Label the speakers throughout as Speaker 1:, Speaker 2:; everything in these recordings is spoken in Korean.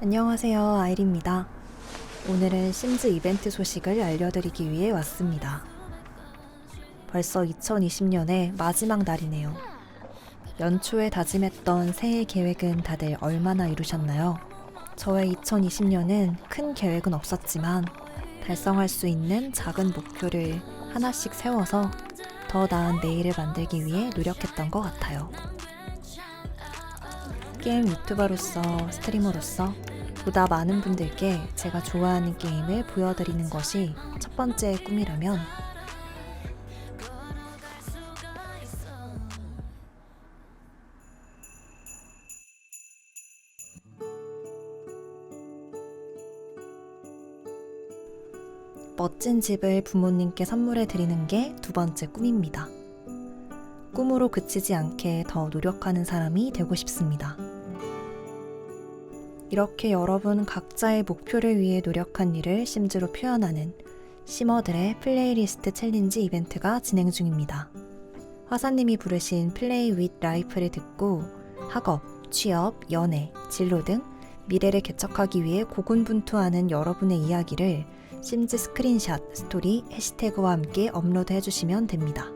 Speaker 1: 안녕하세요. 아일입니다. 오늘은 심즈 이벤트 소식을 알려드리기 위해 왔습니다. 벌써 2020년의 마지막 날이네요. 연초에 다짐했던 새해 계획은 다들 얼마나 이루셨나요? 저의 2020년은 큰 계획은 없었지만 달성할 수 있는 작은 목표를 하나씩 세워서 더 나은 내일을 만들기 위해 노력했던 것 같아요. 게임 유튜버로서 스트리머로서 보다 많은 분들께 제가 좋아하는 게임을 보여드리는 것이 첫 번째 꿈이라면 멋진 집을 부모님께 선물해 드리는 게 두 번째 꿈입니다. 꿈으로 그치지 않게 더 노력하는 사람이 되고 싶습니다. 이렇게 여러분 각자의 목표를 위해 노력한 일을 심즈로 표현하는 시머들의 플레이리스트 챌린지 이벤트가 진행 중입니다. 화사님이 부르신 플레이 윗 라이프를 듣고 학업, 취업, 연애, 진로 등 미래를 개척하기 위해 고군분투하는 여러분의 이야기를 심즈 스크린샷, 스토리, 해시태그와 함께 업로드 해 주시면 됩니다.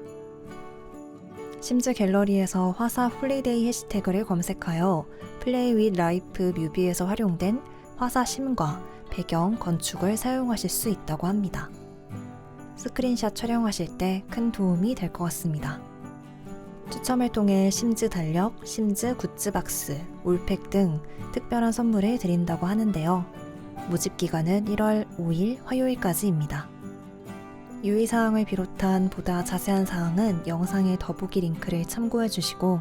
Speaker 1: 심즈 갤러리에서 화사 홀리데이 해시태그를 검색하여 플레이 윗 라이프 뮤비에서 활용된 화사 심과 배경, 건축을 사용하실 수 있다고 합니다. 스크린샷 촬영하실 때 큰 도움이 될 것 같습니다. 추첨을 통해 심즈 달력, 심즈 굿즈박스, 올팩 등 특별한 선물을 드린다고 하는데요. 모집 기간은 1월 5일 화요일까지입니다. 유의사항을 비롯한 보다 자세한 사항은 영상의 더보기 링크를 참고해 주시고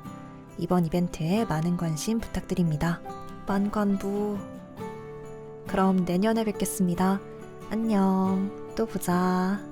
Speaker 1: 이번 이벤트에 많은 관심 부탁드립니다. 만관부. 그럼 내년에 뵙겠습니다. 안녕. 또 보자.